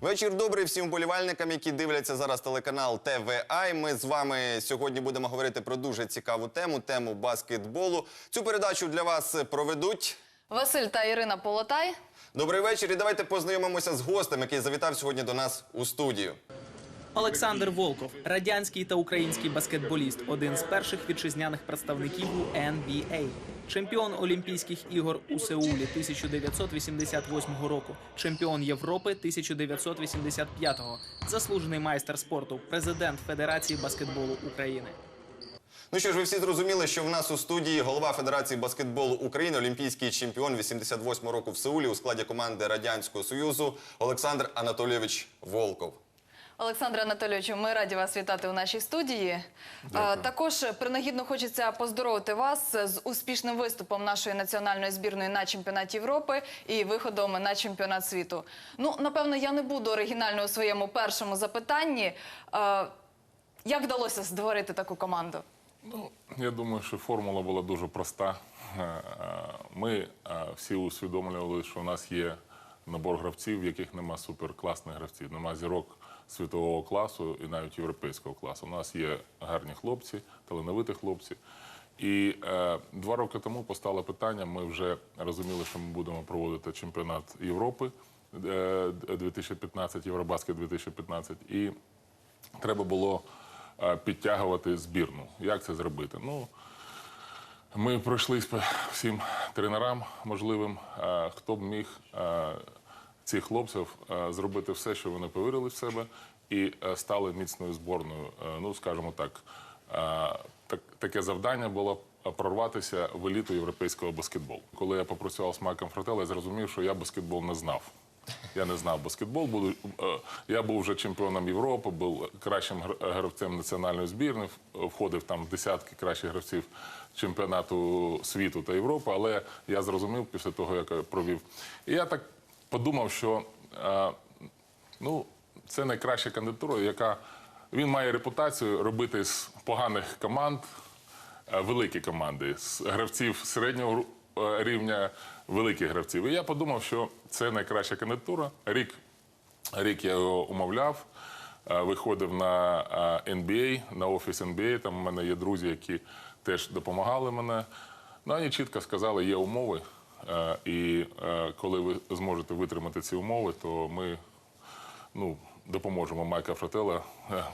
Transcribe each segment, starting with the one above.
Вечір добрий всім вболівальникам, які дивляться зараз телеканал ТВА. Ми з вами сьогодні будемо говорити про дуже цікаву тему тему баскетболу. Цю передачу для вас проведуть. Василь та Ірина Полотай. Добрий вечір. І давайте познайомимося з гостем, який завітав сьогодні до нас у студію. Олександр Волков, радянський та український баскетболіст, один з перших вітчизняних представників у NBA. чемпіон Олімпійських ігор у Сеулі 1988 року, чемпіон Європи 1985-го, заслужений майстер спорту, президент Федерації баскетболу України. Ну що ж, ви всі зрозуміли, що в нас у студії голова Федерації баскетболу України, олімпійський чемпіон 88 року в Сеулі у складі команди Радянського Союзу Олександр Анатолійович Волков. Олександре Анатолійовичу, ми раді вас вітати у нашій студії. А, також принагідно хочеться поздоровити вас з успішним виступом нашої національної збірної на чемпіонаті Європи і виходом на чемпіонат світу. Ну, напевно, я не буду оригінальною у своєму першому запитанні. Як вдалося створити таку команду? Ну, я думаю, що формула була дуже проста. Е, е, Ми е, всі усвідомлювали, що у нас є набор гравців, в яких нема суперкласних гравців, нема зірок світового класу і навіть європейського класу. У нас є гарні хлопці, талановиті хлопці. І е, два роки тому постало питання. Ми вже розуміли, що ми будемо проводити чемпіонат Європи е, 2015, Євробаскет 2015. І треба було е, підтягувати збірну. Як це зробити? Ну, ми пройшли всім тренерам можливим, е, хто б міг е, цих хлопців е, зробити все, що вони повірили в себе, і е, стали міцною зборною. Е, Ну, скажімо так, так таке завдання було прорватися в еліту європейського баскетболу. Коли я попрацював з Майком Фрателло, я зрозумів, що я баскетбол не знав. Я не знав баскетбол. Буду, я був вже чемпіоном Європи, був кращим гравцем національної збірної, входив там в десятки кращих гравців чемпіонату світу та Європи. Але я зрозумів після того, як я провів. І я так подумав, що е, ну, це найкраща кандидатура, яка він має репутацію робити з поганих команд е, великі команди, з гравців середнього е, рівня великих гравців. І я подумав, що це найкраща кандидатура. Рік, рік я його умовляв, виходив на NBA, на офіс NBA. Там у мене є друзі, які теж допомагали мене. Ну, вони чітко сказали, є умови. Е, І е, коли ви зможете витримати ці умови, то ми ну, допоможемо Майка Фрателла, е,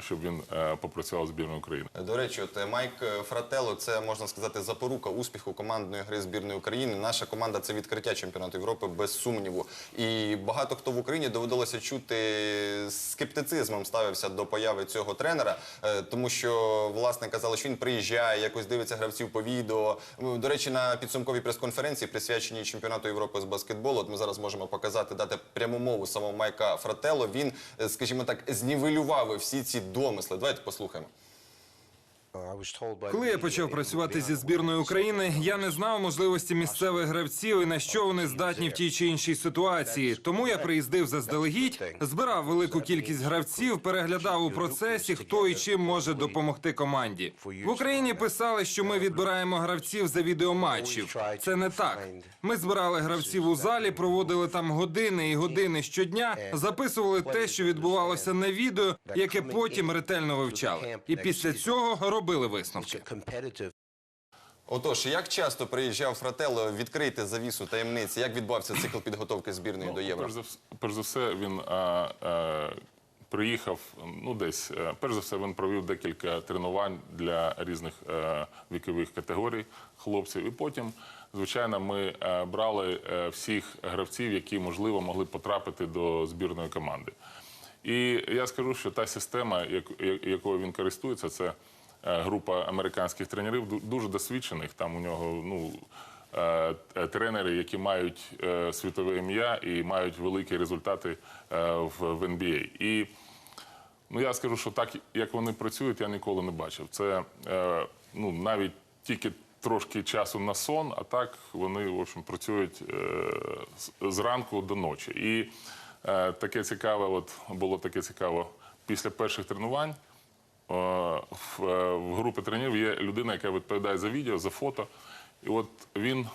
щоб він е, попрацював збірною України. До речі, от е, Майк е, Фрателло, це можна сказати запорука успіху командної гри збірної України. Наша команда це відкриття чемпіонату Європи без сумніву. І багато хто в Україні доводилося чути скептицизмом ставився до появи цього тренера, тому що власне казали, що він приїжджає, якось дивиться гравців по відео. До речі, на підсумковій прес-конференції, присвяченій чемпіонату Європи з баскетболу, от ми зараз можемо показати, дати пряму мову самого Майка Фрателло. Він, скажімо так, знівелював всі ці домисли. Давайте послухаємо. Коли я почав працювати зі збірною України, я не знав можливості місцевих гравців і на що вони здатні в тій чи іншій ситуації. Тому я приїздив заздалегідь, збирав велику кількість гравців, переглядав у процесі, хто і чим може допомогти команді. В Україні писали, що ми відбираємо гравців за відеоматчів. Це не так. Ми збирали гравців у залі, проводили там години і години щодня, записували те, що відбувалося на відео, яке потім ретельно вивчали. І після цього робили висновки. Отож, як часто приїжджав Фрателло відкрити завісу таємниці? Як відбувався цикл підготовки збірної до євро? Перш за, перш за все, він а, а, приїхав, ну десь, е, перш за все, він провів декілька тренувань для різних е, вікових категорій хлопців. І потім, звичайно, ми е, брали всіх гравців, які, можливо, могли потрапити до збірної команди. І я скажу, що та система, як- якою він користується, це група американських тренерів, дуже досвідчених. Там у нього, ну. е, е, тренери, які мають е, світове ім'я і мають великі результати е, в, NBA. І ну, я скажу, що так, як вони працюють, я ніколи не бачив. Це е, ну, навіть тільки трошки часу на сон, а так вони в общем, працюють е, зранку до ночі. І е, таке цікаве, от було таке цікаво після перших тренувань. Е, В, е, в групі тренерів є людина, яка відповідає за відео, за фото. І от він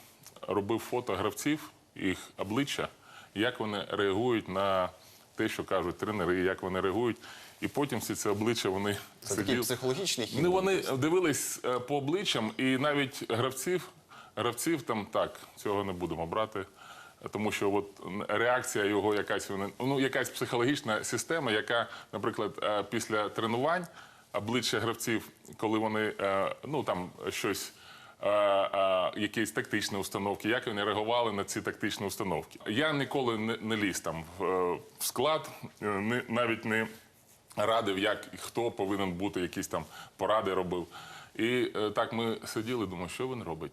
робив фото гравців, їх обличчя, як вони реагують на те, що кажуть тренери, як вони реагують. І потім всі ці обличчя вони Це такий сиділи. психологічний хід. Ну вони дивились е, по обличчям, і навіть гравців, гравців там так, цього не будемо брати. Тому що от реакція його якась ну якась психологічна система, яка, наприклад, після тренувань обличчя гравців, коли вони е, ну там щось. е, е, Якісь тактичні установки, як вони реагували на ці тактичні установки. Я ніколи не, ліз там в, склад, не, навіть не радив, як і хто повинен бути, якісь там поради робив. І так ми сиділи, думаю, що він робить?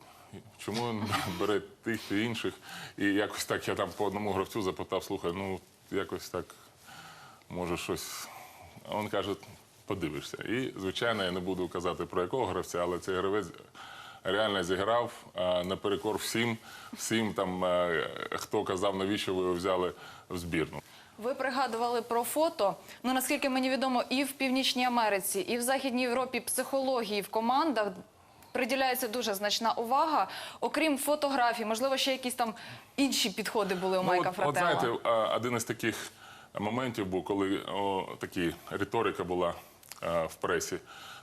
Чому він бере тих і інших? І якось так я там по одному гравцю запитав, слухай, ну якось так, може щось. А він каже, подивишся. І, звичайно, я не буду казати про якого гравця, але цей гравець реально зіграв наперекор всім, всім там, хто казав, навіщо ви його взяли в збірну. Ви пригадували про фото. Ну наскільки мені відомо, і в Північній Америці, і в Західній Європі психології в командах приділяється дуже значна увага. Окрім фотографій, можливо, ще якісь там інші підходи були у Майка Ну, от, от знаєте, один із таких моментів був, коли о, такі риторика була в пресі.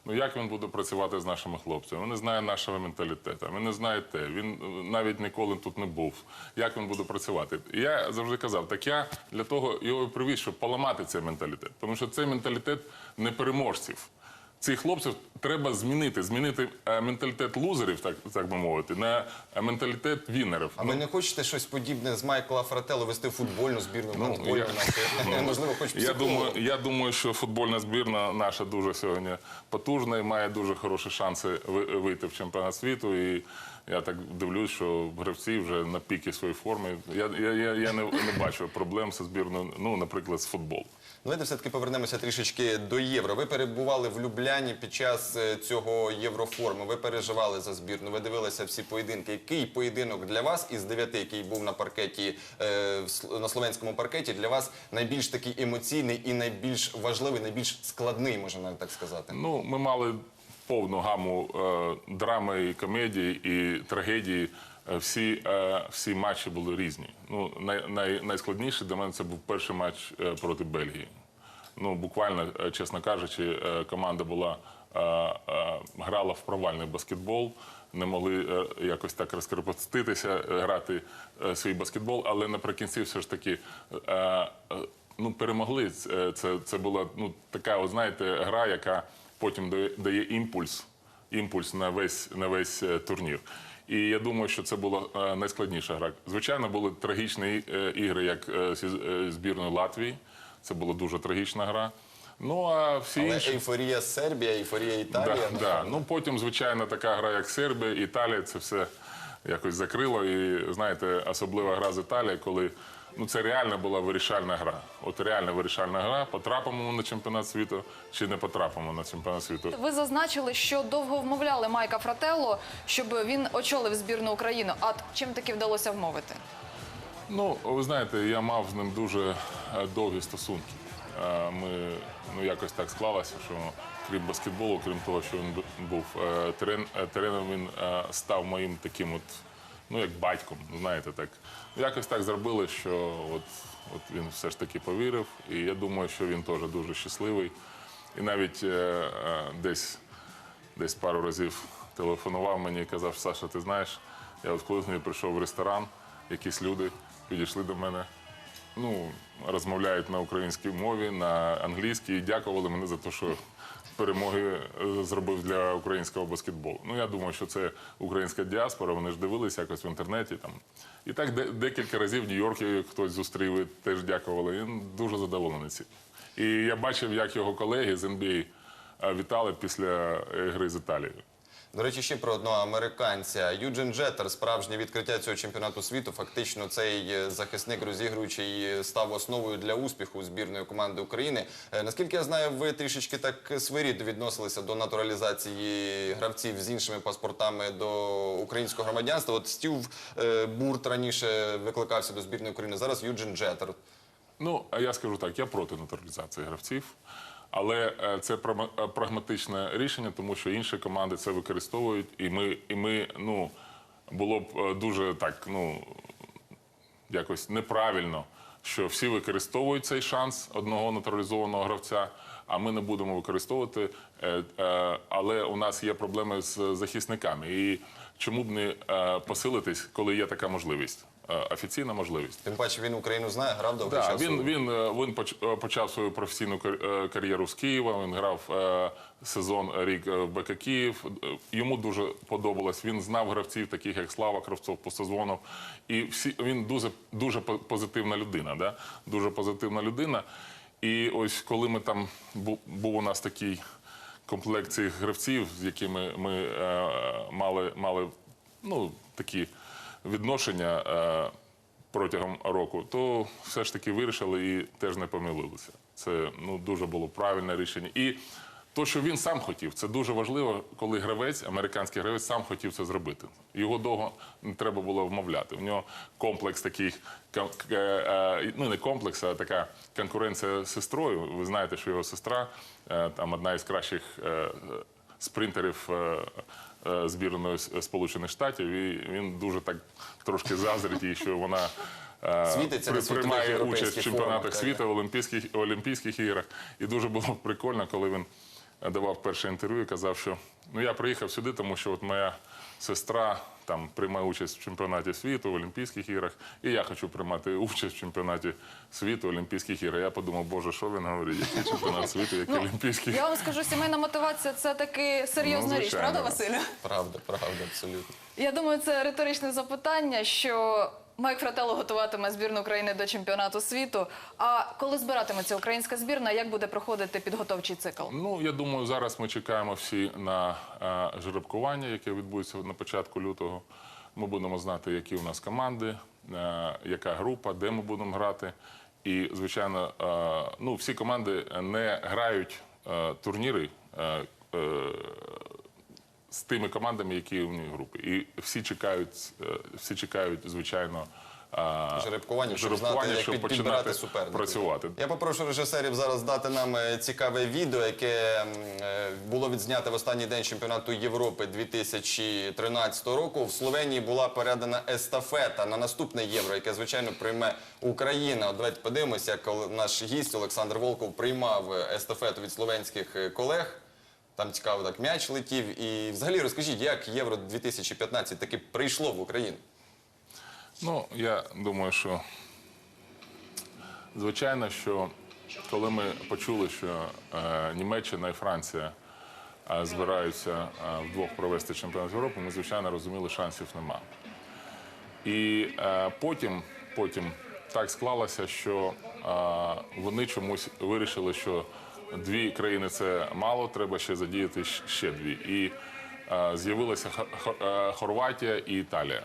Ну як він буде працювати з нашими хлопцями? Він не знає нашого менталітету, він не знає те. Він е, навіть ніколи тут не був. Як він буде працювати? І я завжди казав, так я для того його привіз, щоб поламати цей менталітет. Тому що цей менталітет непереможців. Цих хлопців треба змінити, змінити е, менталітет лузерів, так, так би мовити, на е, менталітет вінерів. А ви не хочете щось подібне з Майкла Фрателло вести футбольну збірну, гандбольну я- нашу? Можливо, хоч Я думаю, я думаю, що футбольна збірна наша дуже сьогодні потужна і має дуже хороші шанси ви- вийти в чемпіонат світу. І я так дивлюсь, що гравці вже на піки своєї форми. Я, я, я, я не, не бачу проблем зі збірною, ну, наприклад, з футболу. Давайте все-таки повернемося трішечки до євро. Ви перебували в Любляні під час е, цього євроформу. Ви переживали за збірну. Ви дивилися всі поєдинки. Який поєдинок для вас із дев'яти, який був на паркеті е, на словенському паркеті, для вас найбільш такий емоційний і найбільш важливий, найбільш складний, можна так сказати? Ну, ми мали повну гаму е, драми і комедії і трагедії. Е, Всі, е, всі матчі були різні. Ну, най, най, найскладніший для мене це був перший матч е, проти Бельгії. Ну, буквально, чесно кажучи, команда була грала в провальний баскетбол, не могли якось так розкрепоститися, грати свій баскетбол, але наприкінці все ж таки. Ну, перемогли. Це, це, була ну, така, от, знаєте, гра, яка потім дає, імпульс, імпульс на весь, на весь турнір. І я думаю, що це була е, найскладніша гра. Звичайно, були трагічні е, ігри, як е, зі збірною Латвії. Це була дуже трагічна гра. Ну а всі Але інші. ейфорія Сербія, ейфорія Італія. Да, да. Ну потім, звичайно, така гра, як Сербія, Італія, це все якось закрило. І знаєте, особлива гра з Італією, коли ну це реально була вирішальна гра. От реально вирішальна гра. Потрапимо ми на чемпіонат світу чи не потрапимо на чемпіонат світу. Ви зазначили, що довго вмовляли Майка Фрателло, щоб він очолив збірну України. А чим таки вдалося вмовити? Ну, ви знаєте, я мав з ним дуже е, довгі стосунки. Е, Ми ну якось так склалося, що крім баскетболу, крім того, що він був е, тренером, він став моїм таким от, ну як батьком, знаєте, так. Якось так зробили, що от, от він все ж таки повірив. І я думаю, що він теж дуже щасливий. І навіть е, е, десь десь пару разів телефонував мені і казав, Саша, ти знаєш, я от коли прийшов в ресторан, якісь люди підійшли до мене, ну, розмовляють на українській мові, на англійській, і дякували мені за те, що перемоги е, зробив для українського баскетболу. Ну, я думаю, що це українська діаспора, вони ж дивилися якось в інтернеті. Там. І так де- декілька разів в Нью-Йорку хтось зустрів і теж дякували. Він дуже задоволений цим. І я бачив, як його колеги з NBA е, вітали після е, гри з Італією. До речі, ще про одного американця. Юджин Джеттер, справжнє відкриття цього чемпіонату світу. Фактично, цей е, захисник розігруючий е, став основою для успіху збірної команди України. Е, Наскільки я знаю, ви трішечки так своєрідно відносилися до натуралізації гравців з іншими паспортами до українського громадянства. От Стів Бурт раніше викликався до збірної України. Зараз Юджин Джеттер. Ну, а я скажу так, я проти натуралізації гравців. Але е, це е, прагматичне рішення, тому що інші команди це використовують, і ми, і ми ну, було б е, дуже так, ну, якось неправильно, що всі використовують цей шанс одного натуралізованого гравця, а ми не будемо використовувати. Але у нас є проблеми з захисниками. І чому б не посилитись, коли є така можливість? Е, Офіційна можливість. Тим паче він Україну знає, грав довго Да, часу. він, він, е, він е, почав свою професійну кар'єру з Києва. Він грав сезон рік в БК Київ. Йому дуже подобалось. Він знав гравців, таких як Слава Кравцов, Пустозвонов. І всі він дуже, дуже позитивна людина. Да? Дуже позитивна людина. І ось коли ми там був у нас такий комплект цих гравців, з якими ми е, мали, мали ну, такі відношення. Е, протягом року, то все ж таки вирішили і теж не помилилися. Це ну дуже було правильне рішення. І то, що він сам хотів, це дуже важливо, коли гравець, американський гравець, сам хотів це зробити. Його довго не треба було вмовляти. У нього комплекс таких е, е, ну не комплекс, а така конкуренція з сестрою. Ви знаєте, що його сестра там одна із кращих спринтерів. Е, збірної Сполучених Штатів, і він дуже так трошки заздрить їй, що вона е, при- приймає участь в чемпіонатах світу, в Олімпійських, Олімпійських іграх. І дуже було прикольно, коли він давав перше інтерв'ю і казав, що ну я приїхав сюди, тому що от моя сестра там приймає участь в чемпіонаті світу, в Олімпійських іграх, і я хочу приймати участь в чемпіонаті світу, Олімпійських іграх. Я подумав, боже, що він говорить? Який чемпіонат світу, який Олімпійський. Я вам скажу, сімейна мотивація це таки серйозна Ну, річ, правда, Василю? Правда, правда, абсолютно. Я думаю, це риторичне запитання, що Майк Фрателло готуватиме збірну України до чемпіонату світу. А коли збиратиметься українська збірна, як буде проходити підготовчий цикл? Ну, я думаю, зараз ми чекаємо всі на е, жеребкування, яке відбудеться на початку лютого. Ми будемо знати, які у нас команди, е, яка група, де ми будемо грати. І, звичайно, е, ну, всі команди не грають е, турніри. е, е, з тими командами, які у них групи. І всі чекають, е, всі чекають, звичайно, Жеребкування, щоб знати, як щоб підбирати суперників. працювати. Я попрошу режисерів зараз дати нам е, цікаве відео, яке е, було відзнято в останній день чемпіонату Європи 2013 року. В Словенії була передана естафета на наступне євро, яке звичайно прийме Україна. От давайте подивимося, як наш гість Олександр Волков приймав естафету від словенських колег. Там цікаво так м'яч летів. І взагалі розкажіть, як євро 2015 таки прийшло в Україну? Ну, я думаю, що звичайно, що коли ми почули, що е, Німеччина і Франція е, збираються е, вдвох провести чемпіонат Європи, ми звичайно розуміли, шансів нема. І е, потім, потім так склалося, що е, вони чомусь вирішили, що дві країни це мало, треба ще задіяти ще дві. І е, з'явилася е, Хорватія і Італія.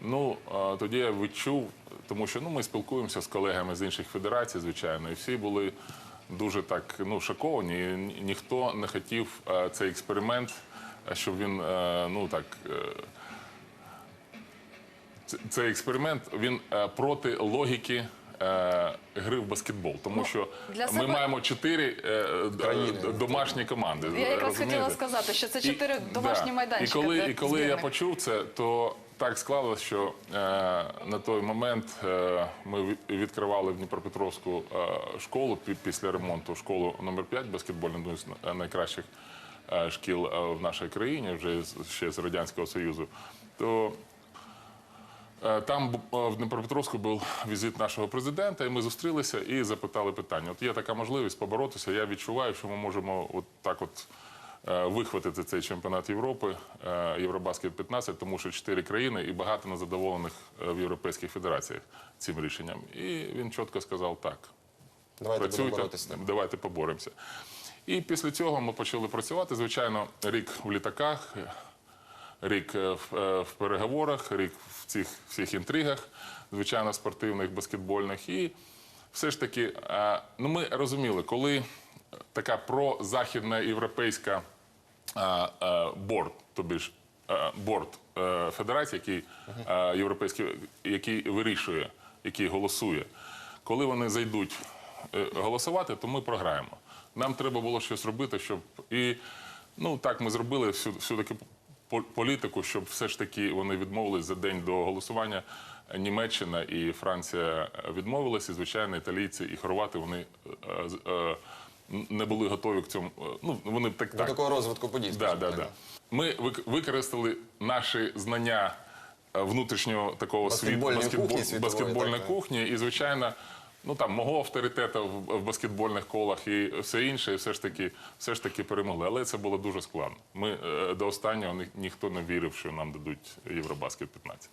Ну е, тоді я відчув, тому що ну ми спілкуємося з колегами з інших федерацій, звичайно, і всі були дуже так ну шоковані. І ніхто не хотів цей експеримент, щоб він ну так. цей експеримент він проти логіки. Е, Гри в баскетбол, тому що Ну, для ми себе- маємо чотири е, Країни. д- домашні команди. Я якраз розумієте? хотіла сказати, що це І- чотири домашні да. майданчики. І коли, для і коли я збірних. почув це, то так склалося, що е, на той момент е, ми від- відкривали в Дніпропетровську е, школу пі- після ремонту, школу номер 5 баскетбольну, одну з на- найкращих е, шкіл е, в нашій країні, вже з- ще з Радянського Союзу. То Е, Там е, в Дніпропетровську був візит нашого президента, і ми зустрілися і запитали питання. От є така можливість поборотися. Я відчуваю, що ми можемо от так от е, вихватити цей чемпіонат Європи, е, Євробаскет 15, тому що чотири країни і багато незадоволених е, в європейських федераціях цим рішенням. І він чітко сказав так. Давайте Працюйте, боротися давайте поборемося. І після цього ми почали працювати. Звичайно, рік в літаках, рік е, в, е, в переговорах, рік в цих всіх інтригах, звичайно, спортивних, баскетбольних. І все ж таки, е, ну ми розуміли, коли така прозахідна європейська е, тобі ж борд е, федерації, який європейський, який вирішує, який голосує, коли вони зайдуть голосувати, то ми програємо. Нам треба було щось робити, щоб і ну так ми зробили всю, всю таки політику, щоб все ж таки вони відмовились за день до голосування. Німеччина і Франція відмовились, і звичайно, італійці і хорвати вони е, е, не були готові к цьому. е, Ну вони так До так такого розвитку подій. Да, да, да. Ми вик- використали наші знання внутрішнього такого світу, кухні світової, баскетбольної так, кухні, і звичайно. Ну там мого авторитету в, в баскетбольних колах і все інше, і все ж таки, все ж таки перемогли. Але це було дуже складно. Ми е, до останнього ні, ніхто не вірив, що нам дадуть Євробаскет 15.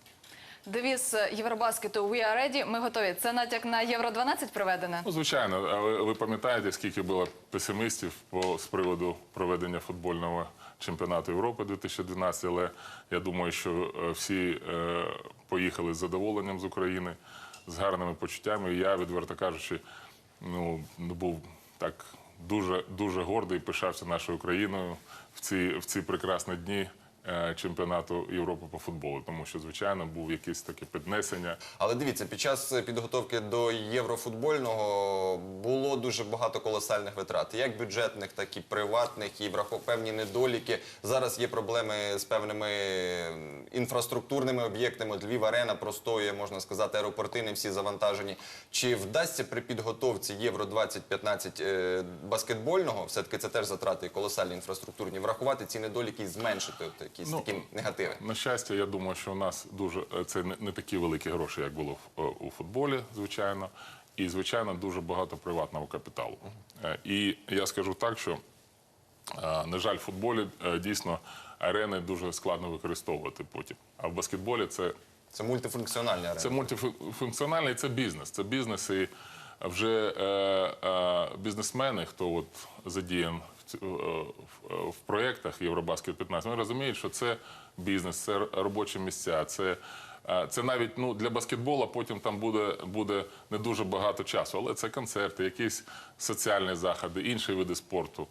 Девіз Євробаскету «We are ready», Ми готові. Це натяк на Євро 12 приведене? Ну, звичайно, а ви, ви пам'ятаєте, скільки було песимістів по, з приводу проведення футбольного чемпіонату Європи 2012, але я думаю, що е, всі е, поїхали з задоволенням з України, з гарними почуттями. І я, відверто кажучи, ну, був так дуже, дуже гордий, пишався нашою країною в ці, в ці прекрасні дні. Е, Чемпіонату Європи по футболу, тому що звичайно був якесь таке піднесення. Але дивіться, під час підготовки до єврофутбольного було дуже багато колосальних витрат, як бюджетних, так і приватних, і врахов певні недоліки. Зараз є проблеми з певними інфраструктурними об'єктами. От Львів арена простоює, можна сказати, аеропорти не всі завантажені. Чи вдасться при підготовці Євро 2015 е, баскетбольного, все таки це теж затрати колосальні інфраструктурні, врахувати ці недоліки і зменшити от якісь Ну, такі негативи? На щастя, я думаю, що у нас дуже е, це не, не такі великі гроші, як було в, е, у футболі, звичайно, і звичайно дуже багато приватного капіталу. Е, І я скажу так, що на жаль, в футболі дійсно арени дуже складно використовувати потім. А в баскетболі це Це мультифункціональні арени. це мультифункціональний, це бізнес. Це бізнес, і вже е, е, бізнесмени, хто от задіян в, е, в проєктах Євробаскет 15, вони розуміють, що це бізнес, це робочі місця, це. е, Це навіть ну для баскетболу потім там буде, буде не дуже багато часу, але це концерти, якісь соціальні заходи, інші види спорту.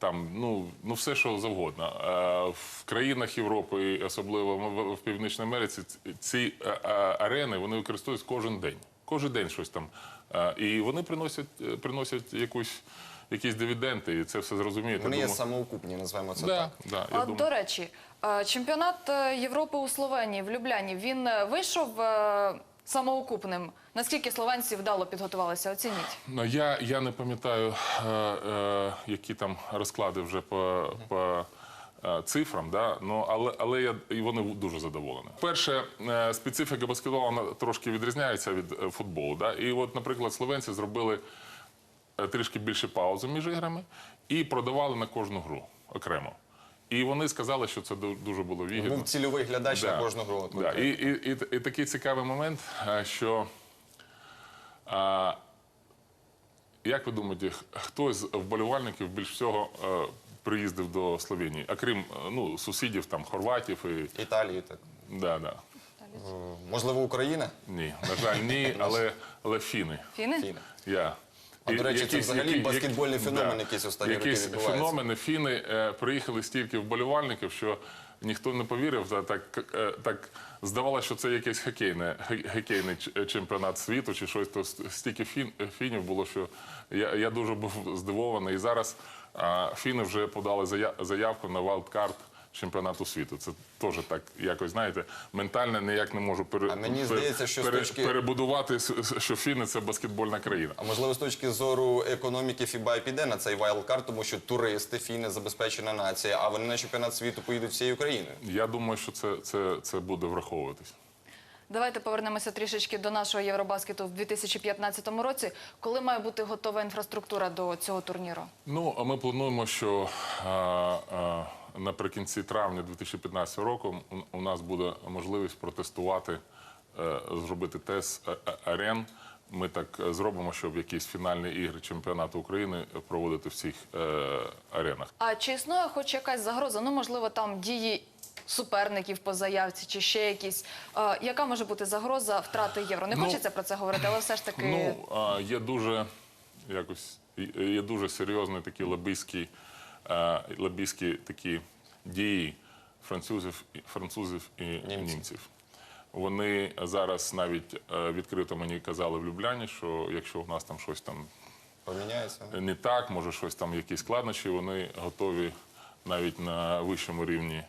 Там ну, ну все, що завгодно. Е, В країнах Європи, особливо в, Північній Америці, ці е, е, арени вони використовують кожен день. Кожен день щось там. Е, І вони приносять, е, приносять якусь, якісь дивіденди, і це все зрозумієте. Вони є Думаю, самоокупні, називаємо це да, так. да, я А, думаю. до речі, е, чемпіонат е, Європи у Словенії в Любляні він е, вийшов е, самоокупним. Наскільки словенці вдало підготувалися? Оцініть. Ну, я, я не пам'ятаю, е, е, які там розклади вже по, по е, цифрам, да? ну, але, але я, і вони дуже задоволені. Перше, е, специфіка баскетболу вона трошки відрізняється від е, футболу. Да? І от, наприклад, словенці зробили трішки більше паузи між іграми і продавали на кожну гру окремо. І вони сказали, що це дуже було вигідно. Був цільовий глядач на кожну гру. Да. І, і, і, і такий цікавий момент, е, що а, як ви думаєте, хто з вболівальників більш всього е, приїздив до Словенії, окрім е, ну, сусідів там Хорватів і Італії так. да, да. Е, Можливо, Україна? Ні, на жаль, ні, але, але фіни. Фіни? Фіни. Я. А, до речі, це взагалі баскетбольний феномен да, якийсь останні роки якісь відбувається. феномени. Фіни е, приїхали стільки вболівальників, що ніхто не повірив. Та Так, е, так здавалося, що це якийсь хокейне, хокейний ч- чемпіонат світу чи щось. То с- стільки фін, фінів було, що я, я дуже був здивований. І зараз а, фіни вже подали зая- заявку на вайлдкарт чемпіонату світу. Це теж так якось, знаєте, ментально ніяк не можу пере, А мені здається, що з пере- точки- перебудувати, що фіни це баскетбольна країна. А можливо, з точки зору економіки ФІБА і піде на цей вайлдкарт, тому що туристи, фіни забезпечена нація, а вони на чемпіонат світу поїдуть всією Україною. Я думаю, що це, це, це буде враховуватись. Давайте повернемося трішечки до нашого Євробаскету в 2015 році. Коли має бути готова інфраструктура до цього турніру? Ну, а ми плануємо, що а, а, наприкінці травня 2015 року у- нас буде можливість протестувати, е, зробити тест а- а- арен. Ми так е, зробимо, щоб якісь фінальні ігри чемпіонату України проводити в цих е, аренах. А чи існує хоч якась загроза? Ну, можливо, там дії суперників по заявці чи ще якісь. Е, яка може бути загроза втрати євро? Не Ну, хочеться про це говорити, але все ж таки. Ну, є дуже якось є дуже серйозні такі лобійські, а, лобійські такі дії французів, французів і німців. Вони зараз навіть е, відкрито мені казали в Любляні, що якщо в нас там щось там Поміняється. не так, може щось там якісь складнощі, вони готові навіть на вищому рівні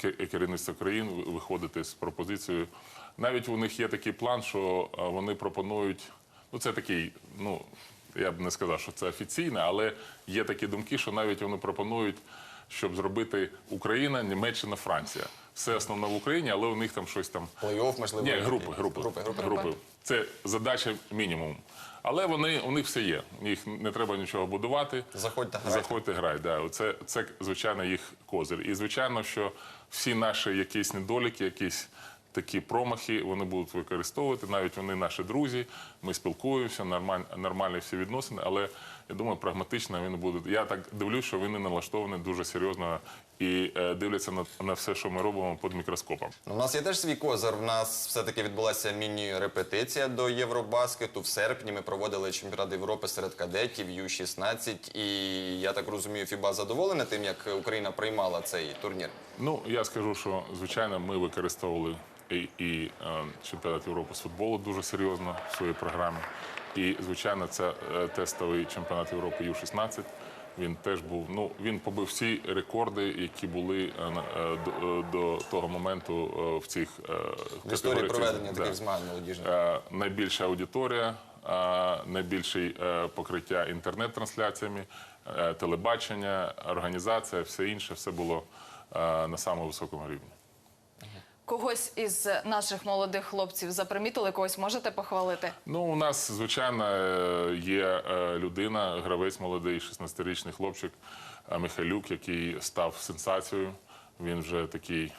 ке- керівництво країн виходити з пропозицією. Навіть у них є такий план, що е, вони пропонують. Ну, це такий, ну я б не сказав, що це офіційне, але є такі думки, що навіть вони пропонують, щоб зробити Україна, Німеччина, Франція. Все основне в Україні, але у них там щось там Плей-офф, можливо. ні, групи, групи, групи, групи. групи. Це задача мінімум. Але вони у них все є. Їх не треба нічого будувати. Заходьте, грайте. Заходьте, грай. Да. Це, це звичайно їх козир. І звичайно, що всі наші якісь недоліки, якісь такі промахи вони будуть використовувати. Навіть вони наші друзі. Ми спілкуємося, нормаль, нормальні всі відносини. Але я думаю, прагматично вони будуть. Я так дивлюсь, що вони налаштовані дуже серйозно і е, дивляться на, на все, що ми робимо під мікроскопом. Ну, У нас є теж свій козир. В нас все-таки відбулася міні-репетиція до Євробаскету. В серпні ми проводили чемпіонат Європи серед кадетів Ю-16. І я так розумію, ФІБА задоволена тим, як Україна приймала цей турнір. Ну, я скажу, що звичайно ми використовували і, і е, чемпіонат Європи з футболу дуже серйозно в своїй програмі. І, звичайно, це е, тестовий чемпіонат Європи Ю-16. Він теж був. Ну він побив всі рекорди, які були е, е, до, е, до того моменту е, в цих е, В історії проведення Да. таких змагань молодіжних. Е, найбільша аудиторія, е, найбільше е, покриття інтернет-трансляціями, е, телебачення, організація, все інше, все було е, на самому високому рівні. Когось із наших молодих хлопців запримітили, когось можете похвалити? Ну, у нас, звичайно, е, є е, людина, гравець молодий, 16-річний хлопчик е, Михайлюк, який став сенсацією. Він вже такий